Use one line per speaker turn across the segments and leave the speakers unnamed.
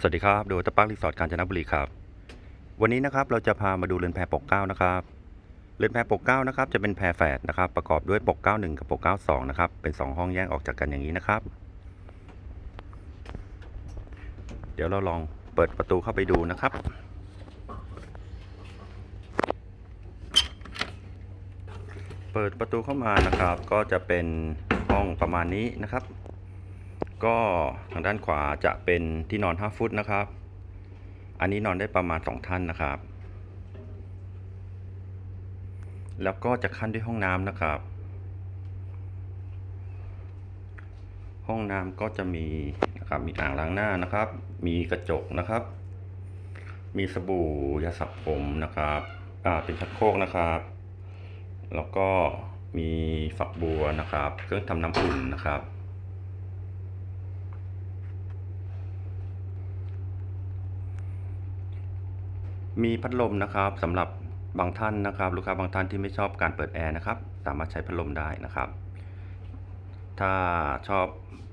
สวัสดีครับ โดยตะปักรีสอร์ทกาญจนบุรีครับ วันนี้นะครับเราจะพามาดูเรือนแพปกเก้านะครับ เรือนแพปกเก้านะครับจะเป็นแพแฝดนะครับ ประกอบด้วยปกเก้าหนึ่งกับปกเก้าสองนะครับ เป็นสองห้องแยกออกจากกันอย่างนี้นะครับ เดี๋ยวเราลองเปิดประตูเข้าไปดูนะครับ เปิดประตูเข้ามานะครับ ก็จะเป็นห้องประมาณนี้นะครับ ก็ทางด้านขวาจะเป็นที่นอน 5 ฟุตนะครับ อันนี้นอนได้ประมาณ 2 ท่านนะครับ แล้วก็จะขั้นด้วยห้องน้ำนะครับ ห้องน้ำก็จะมีนะครับมีอ่างล้างหน้านะครับ มีกระจกนะครับ มีสบู่ยาสระผมนะครับอ่าเป็นชักโครกนะครับ แล้วก็มีฝักบัวนะครับ เครื่องทำน้ำอุ่นนะครับ มีพัดลมนะครับสำหรับบางท่านนะครับ ลูกค้าบางท่านที่ไม่ชอบการเปิดแอร์นะครับ สามารถใช้พัดลมได้นะครับ ถ้าชอบ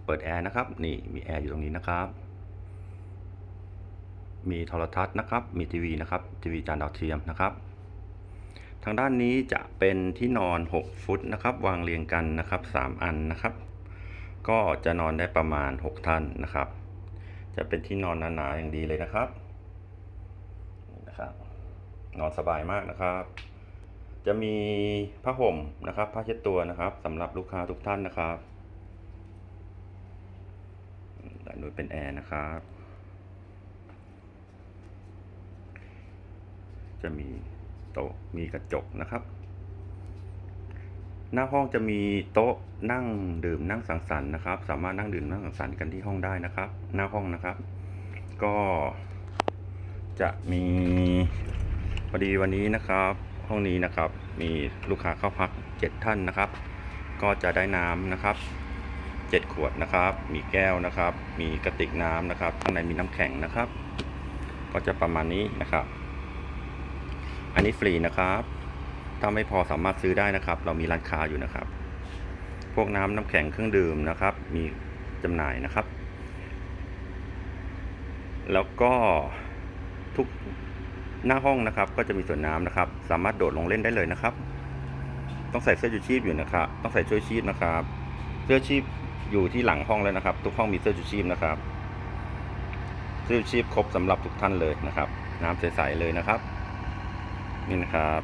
เปิดแอร์นะครับ นี่มีแอร์อยู่ตรงนี้นะครับ มีโทรทัศน์นะครับ มีทีวีนะครับทีวีจานดาวเทียมนะครับ ทางด้านนี้จะเป็นที่นอน 6 ฟุตนะครับ วางเรียงกันนะครับ 3 อันนะครับ ก็จะนอนได้ประมาณ 6 ท่านนะครับ จะเป็นที่นอนหนาๆอย่างดีเลยนะครับนี่นะครับ นอนสบายมากนะครับ จะมีผ้าห่มนะครับผ้าเช็ดตัวนะครับสำหรับลูกค้าทุกท่านนะครับด้านนู้นเป็นแอร์นะครับ จะมีโต๊ะมีกระจกนะครับ หน้าห้องจะมีโต๊ะนั่งดื่มนั่งสังสรรค์นะครับ สามารถนั่งดื่มนั่งสังสรรค์กันที่ห้องได้นะครับ หน้าห้องนะครับ ก็จะมี อดีวันนี้นะครับ ห้องนี้นะครับมีลูกค้าเข้าพัก 7 ท่านนะครับ ก็จะได้น้ำนะครับ 7 ขวดนะครับ มีแก้วนะครับ มีกระติกน้ำนะครับข้างในมีน้ำแข็งนะครับ ก็จะประมาณนี้นะครับ อันนี้ฟรีนะครับ ถ้าไม่พอสามารถซื้อได้นะครับ เรามีร้านค้าอยู่นะครับ พวกน้ำน้ำแข็งเครื่องดื่มนะครับ มีจำหน่ายนะครับ แล้วก็ทุก หน้าห้องนะครับ ก็จะมีส่วนน้ำนะครับ สามารถโดดลงเล่นได้เลยนะครับ ต้องใส่เสื้อชูชีพอยู่นะครับ ต้องใส่เสื้อชูชีพนะครับ เสื้อชีพอยู่ที่หลังห้องแล้วนะครับ ทุกห้องมีเสื้อชูชีพนะครับ เสื้อชูชีพครบสำหรับทุกท่านเลยนะครับ น้ำใสๆเลยนะครับ นี่นะครับ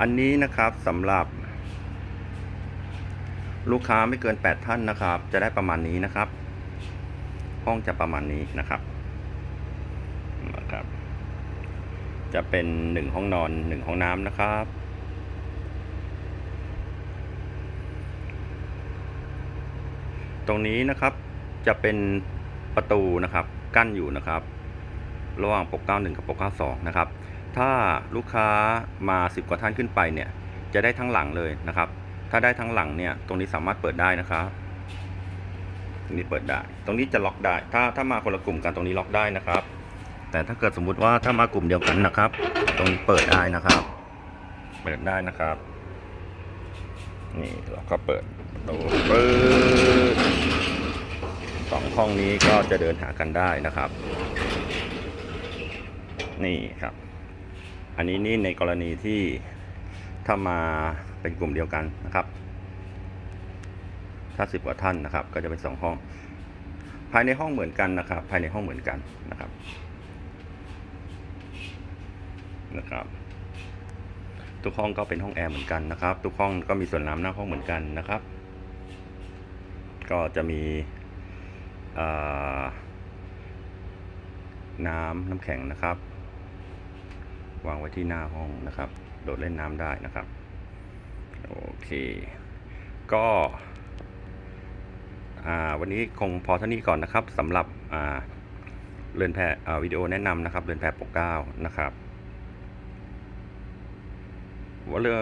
อันนี้นะครับสำหรับลูกค้าไม่เกิน 8 ท่านนะครับ จะได้ประมาณนี้นะครับ ห้องจะประมาณนี้นะครับ จะเป็น1ห้องนอน1ห้องน้ำนะครับ ตรงนี้นะครับจะเป็นประตูนะครับกั้นอยู่นะครับ ระหว่างปก 91 กับปก 92 นะครับ ถ้าลูกค้ามา 10 กว่าท่านขึ้นไปเนี่ย จะได้ทั้งหลังเลยนะครับ ถ้าได้ทั้งหลังเนี่ย ตรงนี้สามารถเปิดได้นะครับตรงนี้เปิดได้ ตรงนี้จะล็อกได้ ถ้าถ้ามาคนละกลุ่มกันตรงนี้ล็อกได้นะครับ แต่ถ้าเกิดสมมุติว่าถ้ามากลุ่มเดียวกันนะครับ ตรงนี้เปิดได้นะครับ เปิดได้นะครับ นี่เราก็เปิดประตูเปิดสองห้องนี้ก็จะเดินหากันได้นะครับ นี่ครับ อันนี้นี่ในกรณีที่ถ้ามาเป็นกลุ่มเดียวกันนะครับ ถ้าสิบกว่าท่านนะครับ ก็จะเป็นสองห้อง ภายในห้องเหมือนกันนะครับ ภายในห้องเหมือนกันนะครับ นะครับ ทุกห้องก็เป็นห้องแอร์เหมือนกันนะครับ ทุกห้องก็มีส่วนน้ำหน้าห้องเหมือนกันนะครับ ก็จะมีน้ำน้ำแข็งนะครับ วางไว้ที่หน้าห้องนะครับ โดดเล่นน้ำได้นะครับ โอเค ก็วันนี้คงพอเท่านี้ก่อนนะครับสำหรับเรือนแพอ่วิดีโอแนะนำนะครับ เรือนแพปกเก้านะครับ ว่าเรือ